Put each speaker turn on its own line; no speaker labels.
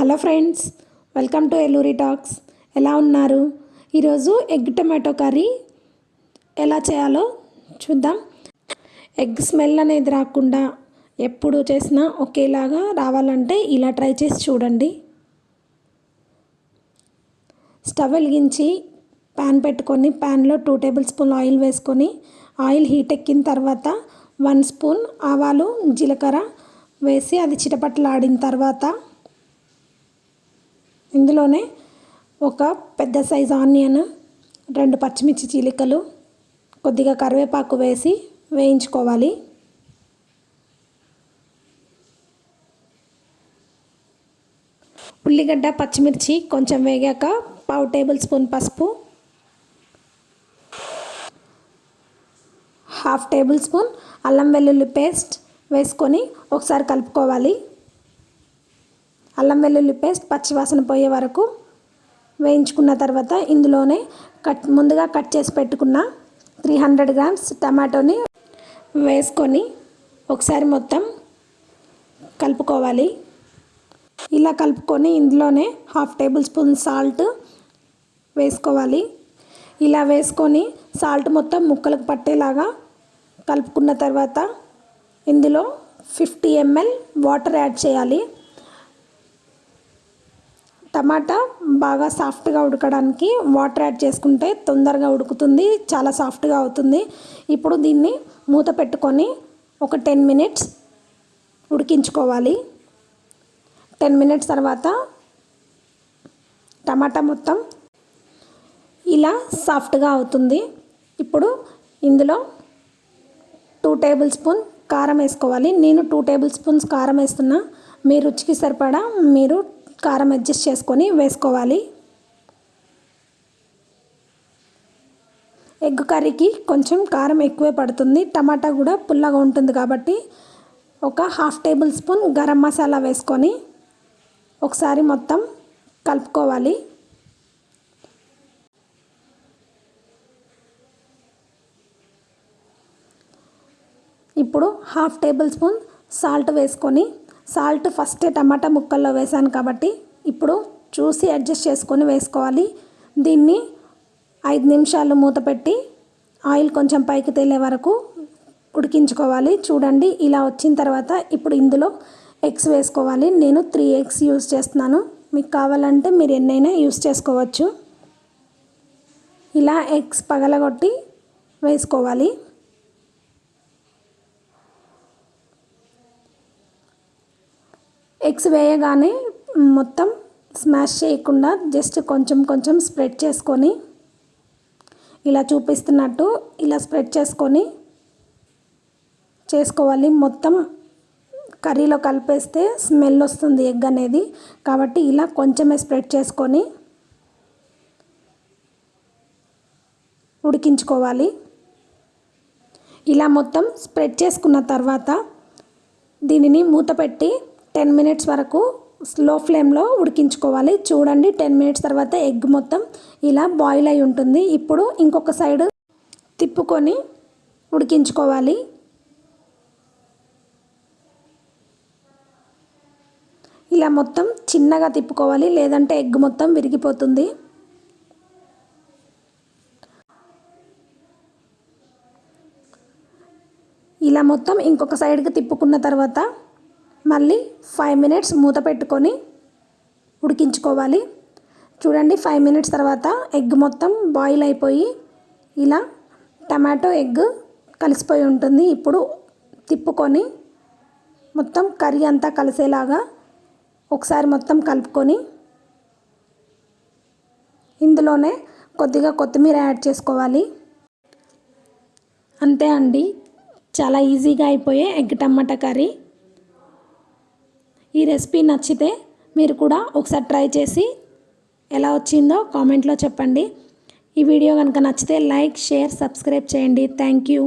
Hello friends welcome to Elluri talks. ఎలా ఉన్నారు? ఈరోజు ఎగ్ టొమాటో కర్రీ ఎలా చేయాలో చూద్దాం. ఎగ్ స్మెల్ అనేది రాకుండా ఎప్పుడు చేసినా ఒకేలాగా రావాలంటే ఇలా ట్రై చేసి చూడండి. స్టవ్ వెలిగించి ప్యాన్ పెట్టుకొని ప్యాన్లో టూ టేబుల్ స్పూన్ ఆయిల్ వేసుకొని ఆయిల్ హీట్ ఎక్కిన తర్వాత వన్ స్పూన్ ఆవాలు జీలకర్ర వేసి అది చిటపట్లాడిన తర్వాత ఇందులోనే ఒక పెద్ద సైజు ఆనియన్ రెండు పచ్చిమిర్చి చీలికలు కొద్దిగా కరివేపాకు వేసి వేయించుకోవాలి. ఉల్లిగడ్డ పచ్చిమిర్చి కొంచెం వేగాక పావు టేబుల్ స్పూన్ పసుపు హాఫ్ టేబుల్ స్పూన్ అల్లం వెల్లుల్లి పేస్ట్ వేసుకొని ఒకసారి కలుపుకోవాలి. అల్లం వెల్లుల్లి పేస్ట్ పచ్చివాసన పోయే వరకు వేయించుకున్న తర్వాత ఇందులోనే కట్ ముందుగా కట్ చేసి పెట్టుకున్న త్రీ హండ్రెడ్ గ్రామ్స్ టమాటోని వేసుకొని ఒకసారి మొత్తం కలుపుకోవాలి. ఇలా కలుపుకొని ఇందులోనే హాఫ్ టేబుల్ స్పూన్ సాల్ట్ వేసుకోవాలి. ఇలా వేసుకొని సాల్ట్ మొత్తం ముక్కలకు పట్టేలాగా కలుపుకున్న తర్వాత ఇందులో ఫిఫ్టీ ఎంఎల్ వాటర్ యాడ్ చేయాలి. టమాటా బాగా సాఫ్ట్గా ఉడకడానికి వాటర్ యాడ్ చేసుకుంటే తొందరగా ఉడుకుతుంది చాలా సాఫ్ట్గా అవుతుంది. ఇప్పుడు దీన్ని మూత పెట్టుకొని ఒక టెన్ మినిట్స్ ఉడికించుకోవాలి. టెన్ మినిట్స్ తర్వాత టమాటా మొత్తం ఇలా సాఫ్ట్గా అవుతుంది. ఇప్పుడు ఇందులో టూ టేబుల్ స్పూన్ కారం వేసుకోవాలి. నేను టూ టేబుల్ స్పూన్స్ కారం వేస్తున్నా. మీ రుచికి సరిపడా మీరు కారం అడ్జస్ట్ చేసుకొని వేసుకోవాలి. ఎగ్ కర్రీకి కొంచెం కారం ఎక్కువే పడుతుంది. టమాటా కూడా పుల్లగా ఉంటుంది కాబట్టి ఒక half tablespoon garam masala వేసుకొని ఒకసారి మొత్తం కలుపుకోవాలి. ఇప్పుడు హాఫ్ టేబుల్ స్పూన్ సాల్ట్ వేసుకొని సాల్ట్ ఫస్ట్ టమాటా ముక్కల్లో వేసాను కాబట్టి ఇప్పుడు చూసి అడ్జస్ట్ చేసుకొని వేసుకోవాలి. దీన్ని ఐదు నిమిషాలు మూత పెట్టి ఆయిల్ కొంచెం పైకి తేలే వరకు ఉడికించుకోవాలి. చూడండి ఇలా వచ్చిన తర్వాత ఇప్పుడు ఇందులో ఎగ్స్ వేసుకోవాలి. నేను త్రీ ఎగ్స్ యూస్ చేస్తున్నాను. మీకు కావాలంటే మీరు ఎన్నైనా యూస్ చేసుకోవచ్చు. ఇలా ఎగ్స్ పగలగొట్టి వేసుకోవాలి. ఎగ్స్ వేయగానే మొత్తం స్మాష్ చేయకుండా జస్ట్ కొంచెం కొంచెం స్ప్రెడ్ చేసుకొని ఇలా చూపిస్తున్నట్టు ఇలా స్ప్రెడ్ చేసుకొని చేసుకోవాలి. మొత్తం కర్రీలో కలిపేస్తే స్మెల్ వస్తుంది ఎగ్ అనేది. కాబట్టి ఇలా కొంచెమే స్ప్రెడ్ చేసుకొని ఉడికించుకోవాలి. ఇలా మొత్తం స్ప్రెడ్ చేసుకున్న తర్వాత దీనిని మూత పెట్టి టెన్ మినిట్స్ వరకు స్లో ఫ్లేమ్లో ఉడికించుకోవాలి. చూడండి టెన్ మినిట్స్ తర్వాత ఎగ్ మొత్తం ఇలా బాయిల్ అయి ఉంటుంది. ఇప్పుడు ఇంకొక సైడ్ తిప్పుకొని ఉడికించుకోవాలి. ఇలా మొత్తం చిన్నగా తిప్పుకోవాలి లేదంటే ఎగ్ మొత్తం విరిగిపోతుంది. ఇలా మొత్తం ఇంకొక సైడ్కి తిప్పుకున్న తర్వాత మళ్ళీ ఫైవ్ మినిట్స్ మూత పెట్టుకొని ఉడికించుకోవాలి. చూడండి ఫైవ్ మినిట్స్ తర్వాత ఎగ్ మొత్తం బాయిల్ అయిపోయి ఇలా టమాటో ఎగ్ కలిసిపోయి ఉంటుంది. ఇప్పుడు తిప్పుకొని మొత్తం కర్రీ అంతా కలిసేలాగా ఒకసారి మొత్తం కలుపుకొని ఇందులోనే కొద్దిగా కొత్తిమీర యాడ్ చేసుకోవాలి. అంతే అండి. చాలా ఈజీగా అయిపోయే ఎగ్ టమాటా కర్రీ. ఈ రెసిపీ నచ్చితే మీరు కూడా ఒకసారి ట్రై చేసి ఎలా వచ్చిందో కామెంట్లో చెప్పండి. ఈ వీడియో కనుక నచ్చితే లైక్ షేర్ సబ్స్క్రైబ్ చేయండి. Thank you.